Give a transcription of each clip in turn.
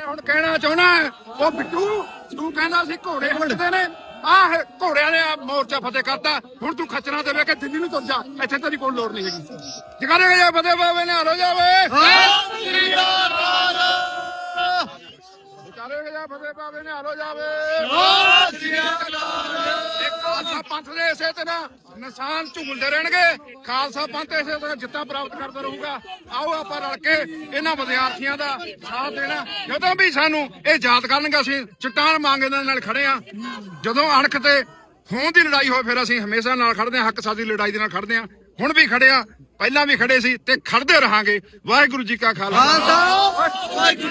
ਹੁਣ ਕਹਿਣਾ ਚਾਹਣਾ ਉਹ ਬਿੱਟੂ ਤੂੰ ਕਹਿੰਦਾ ਸੀ ਘੋੜੇ ਹੱਟਦੇ ਨੇ। ਆਹ ਘੋੜਿਆਂ ਨੇ ਆਹ ਮੋਰਚਾ ਫਤਿਹ ਕਰਤਾ। ਹੁਣ ਤੂੰ ਖੱਚਰਾਂ ਦੇ ਵੇ ਕੇ ਦਿੱਲੀ ਨੂੰ ਤੁਰ ਜਾ। ਇੱਥੇ ਤੇਰੀ ਕੋਈ ਲੋੜ ਨਹੀਂ ਹੈਗੀ। ਜਗਾਰੇ ਜਾ ਫਤਿਹ ਬਾਬੇ ਨੇ ਹਾਲੋ ਜਾਵੇ ਜਗਾਰੇ ਜਾ ਫਤਿਹ ਬਾਬੇ ਨੇ ਹਾਲੋ ਜਾਵੇ ਖਾਲਸਾ ਪੰਥ ਦੇ ਇਸੇ ਤਰ੍ਹਾਂ ਨਿਸ਼ਾਨ ਝੂਲਦੇ ਰਹਿਣਗੇ। ਖਾਲਸਾ ਪੰਥ ਇਸੇ ਤਰ੍ਹਾਂ ਜਿੱਤਾਂ ਪ੍ਰਾਪਤ ਕਰਦਾ ਰਹੂਗਾ। ਆਓ ਆਪਾਂ ਰਲ ਕੇ ਇਹਨਾਂ ਵਿਦਿਆਰਥੀਆਂ ਦਾ ਸਾਥ ਦੇਣਾ। ਜਦੋਂ ਵੀ ਸਾਨੂੰ ਇਹ ਯਾਦ ਕਰਨਗੇ ਅਸੀਂ ਚਟਾਨ ਮੰਗ ਇਹਨਾਂ ਨਾਲ ਖੜੇ ਆ ਜਦੋਂ ਅਣਖ ਤੇ ਹੋਂ ਦੀ ਲੜਾਈ ਹੋਵੇ ਫਿਰ ਅਸੀਂ ਹਮੇਸ਼ਾ ਨਾਲ ਖੜਦੇ ਹਾਂ ਹੱਕ ਸਾਡੀ ਲੜਾਈ ਦੇ ਨਾਲ ਖੜਦੇ ਹਾਂ। ਹੁਣ ਵੀ ਖੜੇ ਆ ਪਹਿਲਾਂ ਵੀ ਖੜੇ ਸੀ ਤੇ ਖੜਦੇ ਰਹਾਂਗੇ। ਵਾਹਿਗੁਰੂ ਜੀ ਕਾ ਖਾਲਸਾ। ਅੱਜ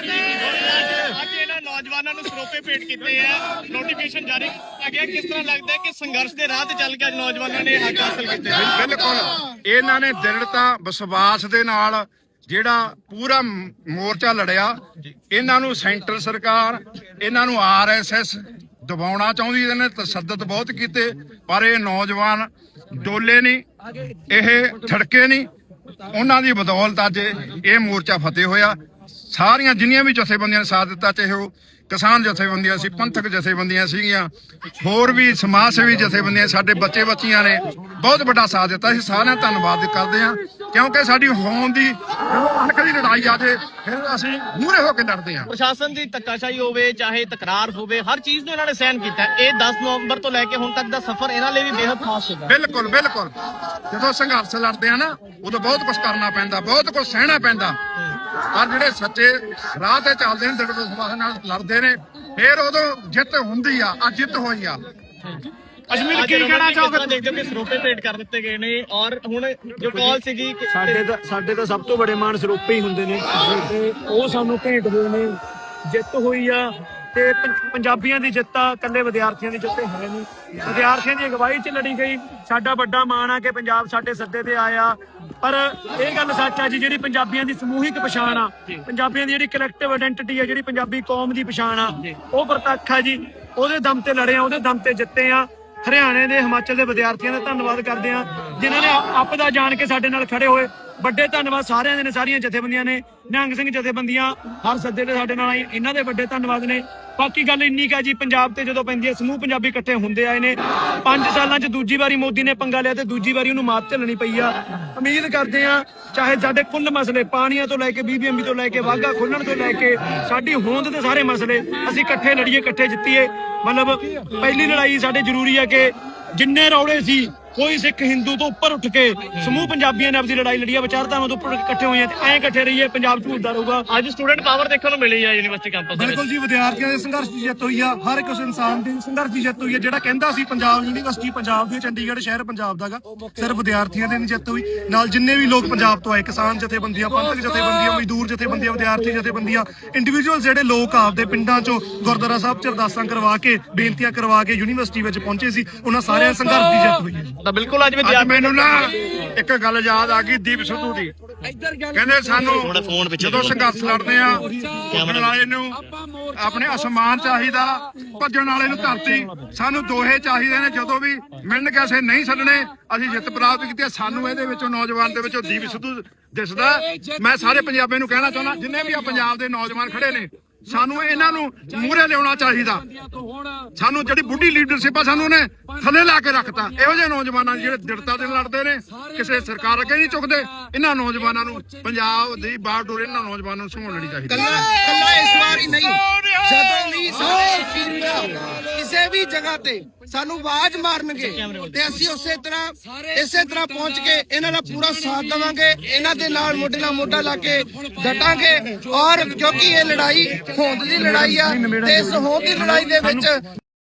ਇਹਨਾਂ ਨੌਜਵਾਨਾਂ ਨੂੰ ਸਰੋਪੇ ਭੇਟ ਕੀਤੇ ਆ। ਨੋਟੀਫਿਕੇਸ਼ਨ ਜਾਰੀ ਕੀਤਾ ਗਿਆ। ਕਿਸ ਤਰ੍ਹਾਂ ਲੱਗਦਾ ਹੈ ਕਿ ਸੰਘਰਸ਼ ਦੇ ਰਾਹ ਤੇ ਚੱਲ ਕੇ ਅੱਜ ਨੌਜਵਾਨਾਂ ਨੇ ਹੱਕ ਹਾਸਲ ਕੀਤੇ? ਬਿਲਕੁਲ। ਇਹਨਾਂ ਨੇ ਦ੍ਰਿੜਤਾ, ਵਿਸ਼ਵਾਸ ਦੇ ਨਾਲ ਜਿਹੜਾ ਪੂਰਾ ਮੋਰਚਾ ਲੜਿਆ, ਇਹਨਾਂ ਨੂੰ ਸੈਂਟਰ ਸਰਕਾਰ, ਇਹਨਾਂ ਨੂੰ ਆਰਐਸਐਸ ਦਬਾਉਣਾ ਚਾਹੁੰਦੀ, ਇਹਨੇ ਤਸੱਦਦ ਬਹੁਤ ਕੀਤੇ, ਪਰ ਇਹ ਨੌਜਵਾਨ ਡੋਲੇ ਨਹੀਂ, ਇਹ ਥੜਕੇ ਨਹੀਂ। ਉਹਨਾਂ ਦੀ ਬਦੌਲਤ ਅੱਜ ਇਹ ਮੋਰਚਾ ਫਤਿਹ ਹੋਇਆ। ਸਾਰੀਆਂ ਜਿੰਨੀਆਂ ਵੀ ਜਥੇਬੰਦੀਆਂ ਨੇ ਸਾਥ ਦਿੱਤਾ ਚਾਹੇ ਉਹ ਕਿਸਾਨ ਜਥੇਬੰਦੀਆਂ ਸੀ ਪੰਥਕ ਜਥੇਬੰਦੀਆਂ ਸੀਗੀਆਂ ਹੋਰ ਵੀ ਸਮਾਜ ਸੇਵੀ ਜਥੇਬੰਦੀਆਂ ਸਾਡੇ ਬੱਚੇ ਬੱਚੀਆਂ ਨੇ ਬਹੁਤ ਵੱਡਾ ਸਾਥ ਦਿੱਤਾ। ਅਸੀਂ ਸਾਰਿਆਂ ਧੰਨਵਾਦ ਕਰਦੇ ਹਾਂ ਕਿਉਂਕਿ ਸਾਡੀ ਹੋਣ ਦੀ ਅਣਖ ਦੀ ਲੜਾਈ ਆ ਜੇ ਫਿਰ ਅਸੀਂ ਮੂਹਰੇ ਹੋ ਕੇ ਲੜਦੇ ਹਾਂ। ਪ੍ਰਸ਼ਾਸਨ ਦੀ ਧੱਕਾਸ਼ਾਹੀ ਹੋਵੇ ਚਾਹੇ ਤਕਰਾਰ ਹੋਵੇ ਹਰ ਚੀਜ਼ ਨੂੰ ਇਹਨਾਂ ਨੇ ਸਹਿਨ ਕੀਤਾ। ਹੈ। ਇਹ 10 ਨਵੰਬਰ ਤੋਂ ਲੈ ਕੇ ਹੁਣ ਤੱਕ ਦਾ ਸਫ਼ਰ ਇਹਨਾਂ ਲਈ ਵੀ ਬੇहद ਖਾਸ ਸੀਗਾ ਬਿਲਕੁਲ ਬਿਲਕੁਲ। ਜਦੋਂ ਸੰਘਰਸ਼ ਲੜਦੇ ਆ ਨਾ ਉਦੋਂ ਬਹੁਤ ਕੁਝ ਕਰਨਾ ਪੈਂਦਾ ਬਹੁਤ ਕੁਝ ਸਹਿਣਾ ਪੈਂਦਾ। ਪਰ ਜਿਹੜੇ ਸੱਚੇ ਰਾਹ ਤੇ ਚੱਲਦੇ ਨੇ ਦ੍ਰਿੜ ਵਿਸ਼ਵਾਸ ਨਾਲ ਲੜਦੇ ਨੇ ਫਿਰ ਉਦੋਂ ਜਿੱਤ ਹੁੰਦੀ ਆ ਆ ਜਿੱਤ ਹੋਈ ਆ। ਅਜਮੀਰ ਕੀ ਕਹਿਣਾ ਚਾਹੋਗੇ? ਦੇਖਦੇ ਹੋ ਕਿ ਸਰੋਪੇ ਭੇਟ ਕਰ ਦਿੱਤੇ ਗਏ ਨੇ ਔਰ ਹੁਣ ਜੋ ਕਾਲ ਸੀਗੀ ਸਾਡੇ ਤਾਂ ਸਾਡੇ ਤਾਂ ਸਭ ਤੋਂ ਬੜੇ ਮਾਣ ਸਰੂਪੇ ਹੀ ਹੁੰਦੇ ਨੇ। ਤੇ ਉਹ ਸਾਨੂੰ ਭੇਟ ਹੋਏ ਨੇ ਜਿੱਤ ਹੋਈ ਆ ਤੇ ਪੰ- ਪੰਜਾਬੀਆਂ ਦੀ ਜਿੱਤ ਆ ਇਕੱਲੇ ਵਿਦਿਆਰਥੀਆਂ ਦੀ ਜਿੱਤ ਹੈ ਨਹੀਂ। ਵਿਦਿਆਰਥੀਆਂ ਦੀ ਅਗਵਾਈ 'ਚ ਲੜੀ ਗਈ। ਸਾਡਾ ਵੱਡਾ ਮਾਣ ਆ ਕਿ ਪੰਜਾਬ ਸਾਡੇ ਸੱਦੇ ਤੇ ਆਇਆ। ਪਰ ਇਹ ਗੱਲ ਸੱਚ ਆ ਜੀ ਜਿਹੜੀ ਪੰਜਾਬੀਆਂ ਦੀ ਸਮੂਹਿਕ ਪਛਾਣ ਆ ਪੰਜਾਬੀਆਂ ਦੀ ਜਿਹੜੀ ਕਲੈਕਟਿਵ ਆਇਡੈਂਟੀਟੀ ਆ ਜਿਹੜੀ ਪੰਜਾਬੀ ਕੌਮ ਦੀ ਪਛਾਣ ਆ ਉਹ ਪ੍ਰਤੱਖ ਆ ਜੀ। ਉਹਦੇ ਦਮ ਤੇ ਲੜੇ ਆ ਉਹਦੇ ਦਮ ਤੇ ਜਿੱਤੇ ਆ। ਹਰਿਆਣੇ ਦੇ ਹਿਮਾਚਲ ਦੇ ਵਿਦਿਆਰਥੀਆਂ ਦਾ ਧੰਨਵਾਦ ਕਰਦੇ ਆ ਜਿਨ੍ਹਾਂ ਨੇ ਆਪ ਦਾ ਜਾਣ ਕੇ ਸਾਡੇ ਨਾਲ ਖੜੇ ਹੋਏ। ਵੱਡੇ ਧੰਨਵਾਦ ਸਾਰਿਆਂ ਦੇ ਨੇ, ਸਾਰੀਆਂ ਜਥੇਬੰਦੀਆਂ ਨੇ, ਨਿਹੰਗ ਸਿੰਘ ਜਥੇਬੰਦੀਆਂ, ਹਰ ਸੱਦੇ ਤੇ ਸਾਡੇ ਨਾਲ ਆਈ ਇਹਨਾਂ ਦੇ ਵੱਡੇ ਧੰਨਵਾਦ ਨੇ। ਬਾਕੀ ਗੱਲ ਇੰਨੀ ਕਾ ਜੀ, ਪੰਜਾਬ ਤੇ ਜਦੋਂ ਪੈਂਦੀ ਹੈ, ਸਮੂਹ ਪੰਜਾਬੀ ਇਕੱਠੇ ਹੁੰਦੇ ਆਏ ਨੇ। 5 ਸਾਲਾਂ 'ਚ ਦੂਜੀ ਵਾਰੀ ਮੋਦੀ ਨੇ ਪੰਗਾ ਲਿਆ ਤੇ ਦੂਜੀ ਵਾਰੀ ਉਹਨੂੰ ਮਾਤ ਝੱਲਣੀ ਪਈ ਆ। ਉਮੀਦ ਕਰਦੇ ਆ ਚਾਹੇ ਸਾਡੇ ਕੁੱਲ ਮਸਲੇ ਪਾਣੀਆਂ ਤੋਂ ਲੈ ਕੇ ਬੀਬੀਐਮਬੀ ਤੋਂ ਲੈ ਕੇ ਵਾਗਾ ਖੋਲਣ ਤੋਂ ਲੈ ਕੇ ਸਾਡੀ ਹੋਂਦ ਦੇ ਸਾਰੇ ਮਸਲੇ ਅਸੀਂ ਇਕੱਠੇ ਲੜੀਏ, ਇਕੱਠੇ ਜਿੱਤੀਏ। ਮਤਲਬ ਪਹਿਲੀ ਲੜਾਈ ਸਾਡੇ ਜ਼ਰੂਰੀ ਹੈ ਕਿ ਜਿੰਨੇ ਰੌਲੇ ਸੀ ਕੋਈ ਸਿੱਖ ਹਿੰਦੂ ਤੋਂ ਉੱਪਰ ਉੱਠ ਕੇ ਸਮੂਹ ਪੰਜਾਬੀਆਂ ਨੇ ਆਪਣੀ ਲੜਾਈ ਲੜੀ ਆ ਵਿਚਾਰਧਾਰਾਵਾਂ ਤੋਂ ਉੱਪਰ ਇਕੱਠੇ ਹੋਏ ਆ ਤੇ ਐਂ ਇਕੱਠੇ ਰਹੀਏ ਪੰਜਾਬ ਝੂਲਦਾ ਰਹੂਗਾ। ਅੱਜ ਸਟੂਡੈਂਟ ਪਾਵਰ ਦੇਖਣ ਨੂੰ ਮਿਲੀ ਹੈ ਯੂਨੀਵਰਸਿਟੀ ਕੈਂਪਸ ਦੇ ਵਿੱਚ। ਬਿਲਕੁਲ ਜੀ ਵਿਦਿਆਰਥੀਆਂ ਦੇ ਸੰਘਰਸ਼ ਦੀ ਜਿੱਤ ਹੋਈ ਆ ਹਰ ਇੱਕ ਇਨਸਾਨ ਦੀ ਸੰਘਰਸ਼ ਦੀ ਜਿੱਤ ਹੋਈ ਆ ਜਿਹੜਾ ਕਹਿੰਦਾ ਸੀ ਪੰਜਾਬ ਯੂਨੀਵਰਸਿਟੀ ਪੰਜਾਬ ਦੀ ਚੰਡੀਗੜ੍ਹ ਸ਼ਹਿਰ ਪੰਜਾਬ ਦਾਗਾ ਸਿਰਫ ਵਿਦਿਆਰਥੀਆਂ ਦੀ ਨਹੀਂ ਜਿੱਤ ਹੋਈ। ਨਾਲ ਜਿੰਨੇ ਵੀ ਲੋਕ ਪੰਜਾਬ ਤੋਂ ਆਏ ਕਿਸਾਨ ਜਥੇਬੰਦੀਆਂ ਪੰਥਕ ਜਥੇਬੰਦੀਆਂ ਮਜ਼ਦੂਰ ਜਥੇਬੰਦੀਆਂ ਵਿਦਿਆਰਥੀ ਜਥੇਬੰਦੀਆਂ ਇੰਡੀਵਿਜੂਅਲ ਜਿਹੜੇ ਲੋਕ ਆਪਦੇ ਪਿੰਡਾਂ ਚੋਂ ਗੁਰਦੁਆਰਾ ਸਾਹਿਬ ਚ ਅਰਦਾਸਾਂ ਕਰਵਾ ਕੇ ਬੇਨਤੀਆਂ ਕਰਵਾ ਕੇ ਯੂਨੀਵਰਸਿਟੀ ਵਿੱਚ ਪਹੁੰਚੇ ਸੀ ਉਹਨਾਂ ਸਾਰਿਆਂ ਸੰਘਰਸ਼ ਦੀ ਜਿੱਤ ਹੋਈ ਹੈ ਤਾਂ ਬਿਲਕੁਲ ਅੱਜ ਅੱਜ ਵਿਦਿਆਰਥੀ ਮੈਨੂੰ ਨਾ ਇੱਕ ਗੱਲ ਯਾਦ ਆ ਗਈ ਦੀਪ ਸਿੱਧੂ ਦੀ। ਕਹਿੰਦੇ ਸਾਨੂੰ ਜਦੋਂ ਸੰਘਰਸ਼ ਲੜਦੇ ਆ ਭੱਜਣ ਵਾਲੇ ਨੂੰ ਆਪਣੇ ਅਸਮਾਨ ਚਾਹੀਦਾ ਭੱਜਣ ਵਾਲੇ ਨੂੰ ਧਰਤੀ। ਸਾਨੂੰ ਦੋਹੇ ਚਾਹੀਦੇ ਨੇ ਜਦੋਂ ਵੀ ਮਿਲਣ ਕੇ ਅਸੀਂ ਨਹੀਂ ਛੱਡਣੇ ਅਸੀਂ ਜਿੱਤ ਪ੍ਰਾਪਤ ਕੀਤੀ ਹੈ। ਸਾਨੂੰ ਇਹਦੇ ਵਿੱਚੋਂ ਨੌਜਵਾਨ ਦੇ ਵਿੱਚੋਂ ਦੀਪ ਸਿੱਧੂ ਦਿਸਦਾ। ਮੈਂ ਸਾਰੇ ਪੰਜਾਬੀਆਂ ਨੂੰ ਕਹਿਣਾ ਚਾਹੁੰਦਾ ਜਿੰਨੇ ਵੀ ਆ ਪੰਜਾਬ ਦੇ ਨੌਜਵਾਨ ਖੜੇ ਨੇ ਸਾਨੂੰ ਇਹਨਾਂ ਨੂੰ ਮੂਹਰੇ ਲਿਆਉਣਾ ਚਾਹੀਦਾ। ਸਾਨੂੰ ਜਿਹੜੀ ਬੁੱਢੀ ਲੀਡਰਸ਼ਿਪ ਆ ਸਾਨੂੰ ਉਹਨੇ ਥੱਲੇ ਲਾ ਕੇ ਰੱਖਤਾ। ਇਹੋ ਜਿਹੇ ਨੌਜਵਾਨਾਂ ਜਿਹੜੇ ਦਿੜਤਾ ਦੇ ਲੜਦੇ ਨੇ, ਕਿਸੇ ਸਰਕਾਰ ਅੱਗੇ ਨਹੀਂ ਚੁੱਕਦੇ ਇਹਨਾਂ ਨੌਜਵਾਨਾਂ ਨੂੰ ਪੰਜਾਬ ਦੀ ਬਾਗਡੋਰ ਇਹਨਾਂ ਨੌਜਵਾਨਾਂ ਨੂੰ ਸੰਭਾਲਣੀ ਚਾਹੀਦੀ। ਕੱਲਾ ਕੱਲਾ ਇਸ ਵਾਰ ਹੀ ਨਹੀਂ। ਜਦੋਂ ਵੀ ਸਾਰੇ ਜਗ੍ਹਾ ਤੇ ਸਾਨੂੰ ਆਵਾਜ਼ ਮਾਰਨਗੇ ਤੇ ਅਸੀਂ ਉਸੇ ਤਰ੍ਹਾਂ, ਇਸੇ ਤਰ੍ਹਾਂ ਪਹੁੰਚ ਕੇ ਇਹਨਾਂ ਦਾ ਪੂਰਾ ਸਾਥ ਦੇਵਾਂਗੇ, ਇਹਨਾਂ ਦੇ ਨਾਲ ਮੋਢੇ ਨਾਲ ਮੋਢਾ ਲਾ ਕੇ ਡਟਾਂਗੇ ਔਰ ਕਿਉਂਕਿ ਇਹ ਲੜਾਈ ਹੋਂਦ ਦੀ ਲੜਾਈ ਆ, ਤੇ ਇਸ ਹੋਂਦ ਦੀ ਲੜਾਈ ਦੇ ਵਿੱਚ